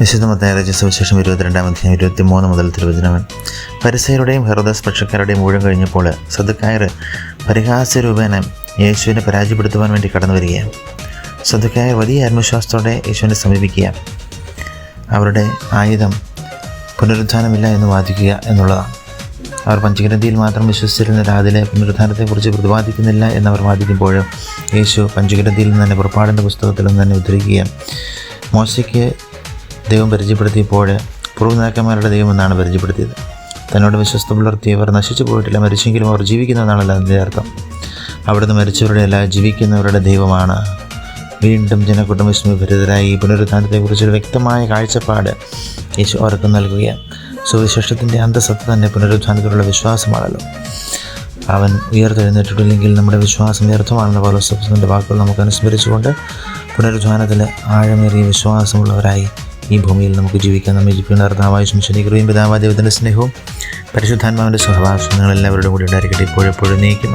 വിശുദ്ധമത്തായ രചന സുവിശേഷം ഇരുപത്തിരണ്ടാം അധ്യായം ഇരുപത്തി മൂന്ന് മുതൽ തിരുവചനവൻ പരിസയരുടെയും ഹെറോദസ് പക്ഷക്കാരുടെയും ഊഴം കഴിഞ്ഞപ്പോൾ സദുക്കായർ പരിഹാസ്യരൂപേണ യേശുവിനെ പരാജയപ്പെടുത്തുവാൻ വേണ്ടി കടന്നു വരികയാണ്. സദുക്കായർ വലിയ ആത്മവിശ്വാസത്തോടെ യേശുവിനെ സമീപിക്കുക അവരുടെ ആയുധം പുനരുദ്ധാനമില്ല എന്ന് വാദിക്കുക എന്നുള്ളതാണ്. അവർ പഞ്ചഗ്രന്ഥിയിൽ മാത്രം വിശ്വസിച്ചിരുന്ന അതിലെ പുനരുദ്ധാനത്തെക്കുറിച്ച് പ്രതിപാദിക്കുന്നില്ല എന്നവർ വാദിക്കുമ്പോൾ യേശു പഞ്ചഗ്രന്ഥിയിൽ നിന്ന് തന്നെ പുറപ്പാടിന്റെ പുസ്തകത്തിൽ നിന്ന് തന്നെ ഉദ്ധരിക്കുകയും മോശയ്ക്ക് ദൈവം പരിചയപ്പെടുത്തിയപ്പോൾ പൂർവനേക്കന്മാരുടെ ദൈവം എന്നാണ് പരിചയപ്പെടുത്തിയത്. തന്നോട് വിശ്വസ്ത പുലർത്തിയവർ നശിച്ചു പോയിട്ടില്ല മരിച്ചെങ്കിലും അവർ ജീവിക്കുന്നതാണല്ലോ അതിന്റെ അർത്ഥം. അവിടുന്ന് മരിച്ചവരുടെ അല്ല ജീവിക്കുന്നവരുടെ ദൈവമാണ് വീണ്ടും ജനക്കൂട്ടം വിസ്മയഭരിതരായി ഈ പുനരുത്ഥാനത്തെക്കുറിച്ചൊരു വ്യക്തമായ കാഴ്ചപ്പാട് യേശു അവർക്ക് നൽകുകയാണ്. സുവിശേഷത്തിന്റെ അന്തസത്ത തന്നെ പുനരുദ്ധാനത്തിലുള്ള വിശ്വാസമാണല്ലോ. അവൻ ഉയർത്തെഴുന്നേറ്റിട്ടില്ലെങ്കിൽ നമ്മുടെ വിശ്വാസം വ്യർത്ഥമാണെന്ന പൗലോസഫിന്റെ വാക്കുകൾ നമുക്ക് അനുസ്മരിച്ചുകൊണ്ട് പുനരുദ്ധാനത്തിൽ ആഴമേറിയ വിശ്വാസമുള്ളവരായി ഈ ഭൂമിയിൽ നമുക്ക് ജീവിക്കാൻ നമ്മെ ജീവിക്കുന്ന അർത്ഥമായ ശംശനികൃയും പിതാവാ സ്നേഹവും പരിശുദ്ധാത്മാവിന്റെ സഹവാസം നിങ്ങളെല്ലാവരുടെ കൂടി ഉണ്ടായിരിക്കട്ടെ. ഇപ്പോഴെപ്പോഴും നീക്കും